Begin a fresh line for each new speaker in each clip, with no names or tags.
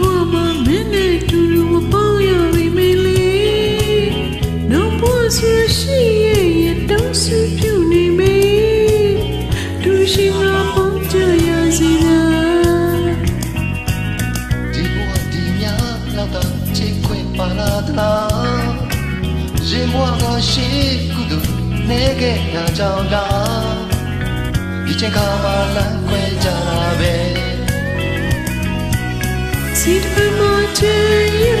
ဘဝမှာမင်းနဲ့တူတူမပေါရပြီ မလေးနောက်ဘဝဆိုရှိရဲ့ရတောင်းစုပြုနေမေတူရှိငါပေါင်းကြရစီနာ
ဒီဘဝဒ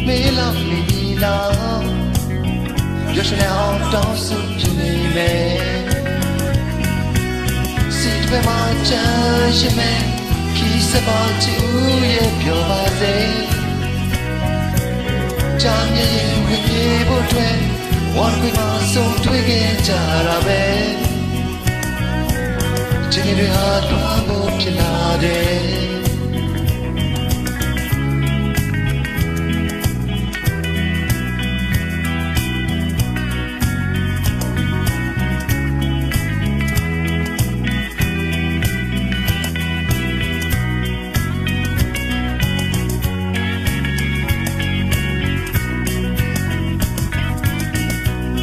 ီမြလောက်တော့ချစ်ခွင့်ပါလာသလားရင်ဘဝကရှိကုသိုလ်နေခဲ့ ရကြောင်းလားဒီချိန်ခါမှလမ်းခွဲကြတာပဲ
စီတမချေရင်မေဒီစပါချူရဲ့ပြောပါစေချမ်းမြေဝေးအတွက်ဝတ်ဝေးမှာဆုံးတွေ့ကြရပဲချစ်နေပြီဟာလုံးမဖြစ်လာရဲ့
ချစ်သူရဲ့အခုတော့တူတူနဲ့ပြောပြီးပေါ့ရင်ဆုံးချစ်သူတို့မေးလောက်နေပြီလားရရှိအောင်တောင်းစုပြနေမယ်စိတ်ပဲမှာချမ်းရှိမယ်ခီးစပါချူရဲ့ပြောပါစေချမ်းမြေဝင်ပြေဖို့အတွက်ဝမ်းခွေမှာဆုံးတွေ့ခဲ့ကြတာပဲချစ်တွေဟာတွား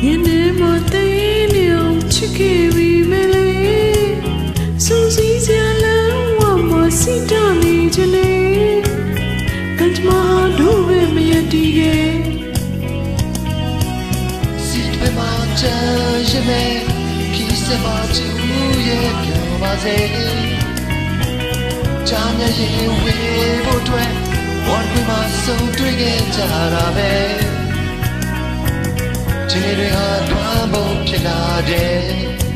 မသိနေအောင်ချစ်ခဲ့ပြီမလေးစူးစီးစရာလမ်းဝမစီတနေချင်လေကံကြမ္မာတို့ပဲမရတည်ခဲ့
စီတွေမှာချမ်းရှိမယ်ခီးစပါချူရဲ့ပြောပါစေချမ်းမြေရင်ဝေးဖို့အတွက်ဝန်ခွေမှာဆုံးတွေ့ခဲ့ကြတာပဲချစ် တွေဟာတွားဖို့ဖြစ်လာတယ်
Thank you
ကျေးဇူးတင်ပါတယ်